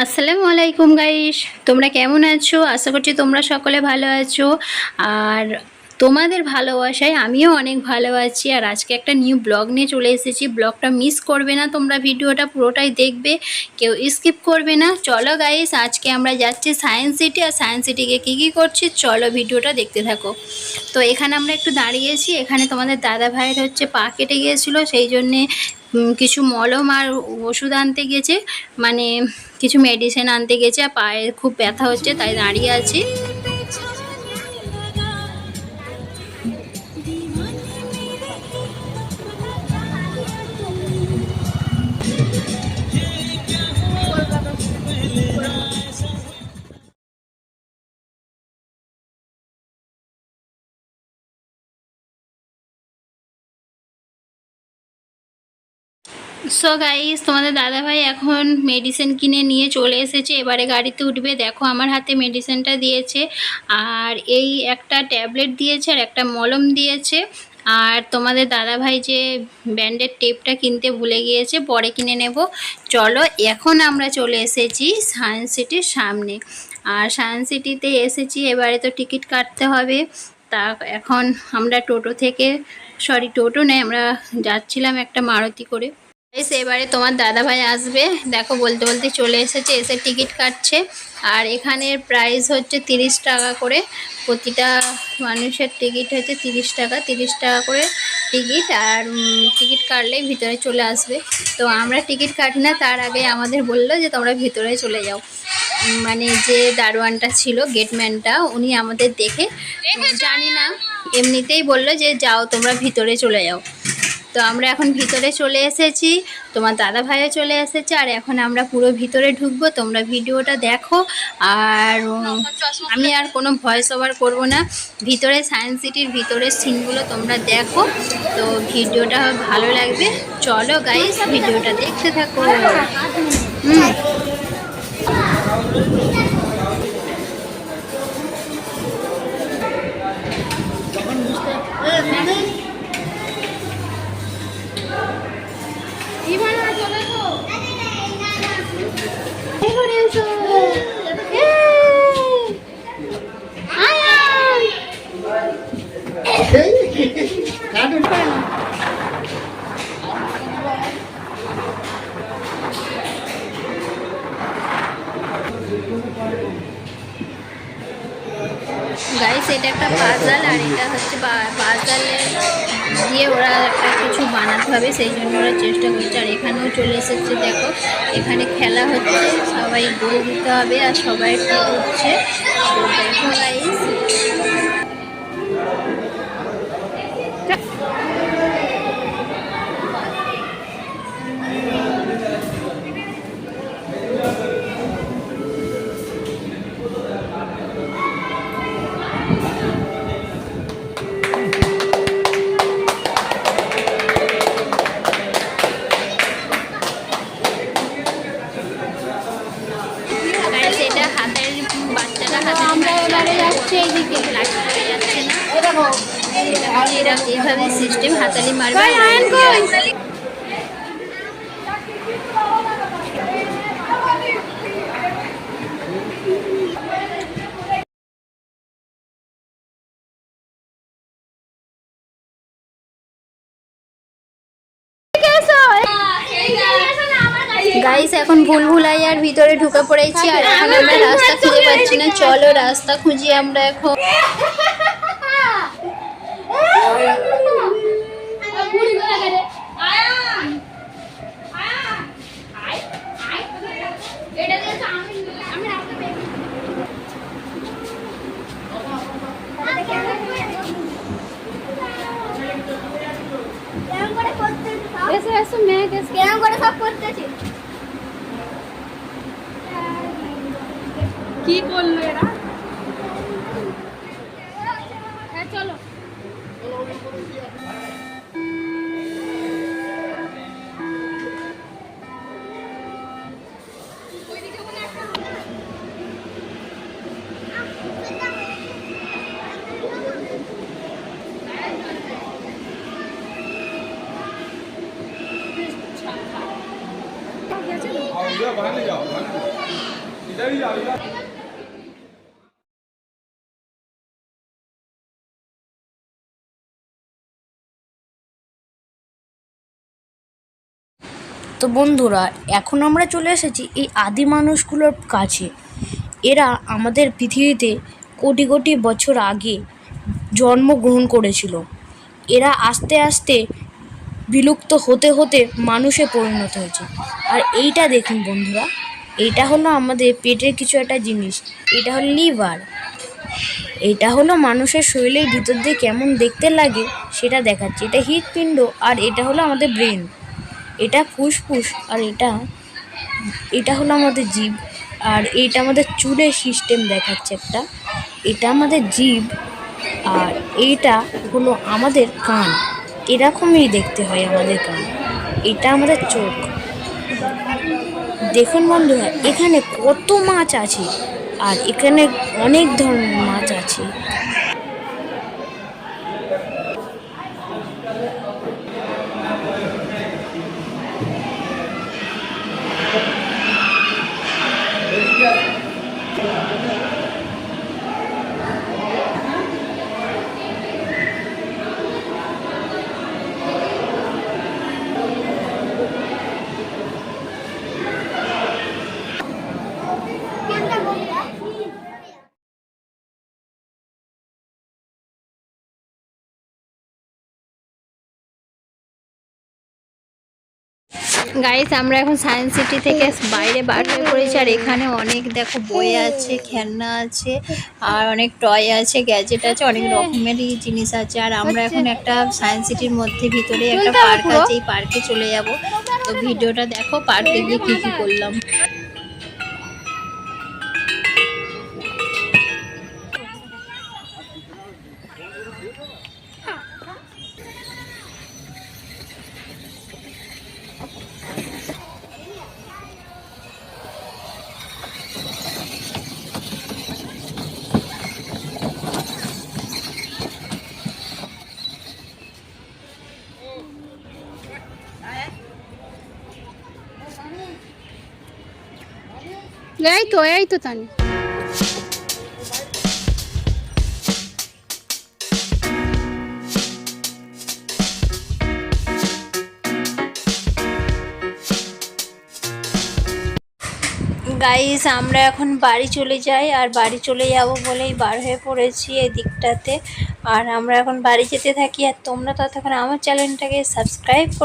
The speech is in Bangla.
আসসালামু আলাইকুম গাইস তোমরা কেমন আছো? আশা করছি তোমরা সকলে ভালো আছো। আর তোমাদের ভালোবাসায় আমিও অনেক ভালো আছি। আর আজকে একটা নিউ ব্লগ নিয়ে চলে এসেছি। ব্লগটা মিস করবে না তোমরা, ভিডিওটা পুরোটাই দেখবে। কেউ স্কিপ করবে না। চলো গাইস আজকে আমরা যাচ্ছি সায়েন্স সিটি আর সায়েন্স সিটিকে কী কী করছি? চলো ভিডিওটা দেখতে থাকো। তো এখানে আমরা একটু দাঁড়িয়েছি। এখানে তোমাদের দাদা ভাইয়ের হচ্ছে পা কেটে গিয়েছিল। সেই জন্যে কিছু মলম আর ওষুধ আনতে গেছে মানে কিছু মেডিসিন আনতে গেছে, আর পায়ে খুব ব্যথা হচ্ছে, তাই দাঁড়িয়ে আছি। সো গাইস তোমাদের দাদাভাই এখন মেডিসিন কিনে নিয়ে চলে এসেছে। এবারে গাড়িতে উঠবে। দেখো, আমার হাতে মেডিসিনটা দিয়েছে। আর এই একটা ট্যাবলেট দিয়েছে আর একটা মলম দিয়েছে। আর তোমাদের দাদাভাই যে ব্যান্ডের টেপটা কিনতে ভুলে গিয়েছে, পরে কিনে নেব। চলো, এখন আমরা চলে এসেছি সায়েন্স সিটির সামনে। আর সায়েন্স সিটিতে এসেছি, এবারে তো টিকিট কাটতে হবে। তা এখন আমরা টোটো থেকে সরি টোটো নেই আমরা যাচ্ছিলাম একটা মারুতি করে। বেশ এবারে তোমার দাদা ভাই আসবে। দেখো বলতে বলতে চলে এসেছে এসে টিকিট কাটছে। আর এখানের প্রাইস হচ্ছে তিরিশ টাকা করে। প্রতিটা মানুষের টিকিট হচ্ছে তিরিশ টাকা তিরিশ টাকা করে টিকিট। আর টিকিট কাটলেই ভিতরে চলে আসবে। তো আমরা টিকিট কাটি না তার আগে আমাদের বলল যে তোমরা ভিতরে চলে যাও। মানে যে দারোয়ানটা ছিল গেটম্যানটা উনি আমাদের দেখে জানি না এমনিতেই বলল যে যাও তোমরা ভিতরে চলে যাও। তো আমরা এখন ভিতরে চলে এসেছি। তোমার দাদা ভাইও চলে এসেছে আর এখন আমরা পুরো ভিতরে ঢুকবো। তোমরা ভিডিওটা দেখো আর আমি আর কোনো ভয়েস ওভার করব না। ভিতরে সায়েন্স সিটির ভিতরের সিনগুলো তোমরা দেখো। তো ভিডিওটা ভালো লাগবে। চলো গাইস ভিডিওটা দেখতে থাকো। হুম। গাইস এটা একটা পাজাল আর এটা হচ্ছে পাজালে দিয়ে ওরা একটা কিছু বানাতে হবে, সেই জন্য ওরা চেষ্টা করছে। আর এখানেও চলে এসেছে, দেখো। এখানে খেলা হচ্ছে, সবাই গোল দিতে হবে আর সবাই উঠছে দেখো গাইস এরকম এইভাবে সিস্টেম হাতালি মারবে। গাইস এখন ভুল ভুলাইয়ার ভিতরে ঢুকে পড়েছি আর এখন আমরা রাস্তা খুঁজে পাচ্ছি না। চলো রাস্তা খুঁজি আমরা এখন। কি করল এরা? হ্যাঁ চলো। ভাঙলে যাও তো বন্ধুরা, এখন আমরা চলে এসেছি এই আদি মানুষগুলোর কাছে। এরা আমাদের পৃথিবীতে কোটি কোটি বছর আগে জন্মগ্রহণ করেছিল। এরা আস্তে আস্তে বিলুপ্ত হতে হতে মানুষে পরিণত হয়েছে। আর এইটা দেখুন বন্ধুরা এইটা হলো আমাদের পেটের কিছু একটা জিনিস। এটা হলো লিভার। এটা হলো মানুষের শরীরের ভিতর দিয়ে কেমন দেখতে লাগে সেটা দেখাচ্ছে। এটা হৃৎপিণ্ড আর এটা হলো আমাদের ব্রেন। এটা ফুসফুস আর এটা এটা হলো আমাদের জীব। আর এইটা আমাদের চুলের সিস্টেম দেখাচ্ছে একটা। এটা আমাদের জীব আর এইটা হলো আমাদের কান। এরকমই দেখতে হয় আমাদের কান। এটা আমাদের চোখ। দেখুন বন্ধুরা এখানে কত মাছ আছে? আর এখানে অনেক ধরনের মাছ আছে। গাইস আমরা এখন সায়েন্স সিটি থেকে বাইরে বার হয়ে পড়েছি আর এখানে অনেক দেখো বই আছে খেলনা আছে আর অনেক টয় আছে গ্যাজেট আছে অনেক রকমেরই জিনিস আছে। আর আমরা এখন একটা সায়েন্স সিটির মধ্যে ভিতরে একটা পার্ক আছে এই পার্কে চলে যাব। তো ভিডিওটা দেখো পার্কে গিয়ে কী কী করলাম। এই তো এই তো তানি। গাইস আমরা এখন বাড়ি চলে যাই, আর বাড়ি চলে যাব বলেই বার হয়ে পড়েছি এই দিকটাতে। আর আমরা এখন বাড়ি যেতে থাকি, আর তোমরা ততক্ষণ আমার চ্যানেলটাকে সাবস্ক্রাইব করে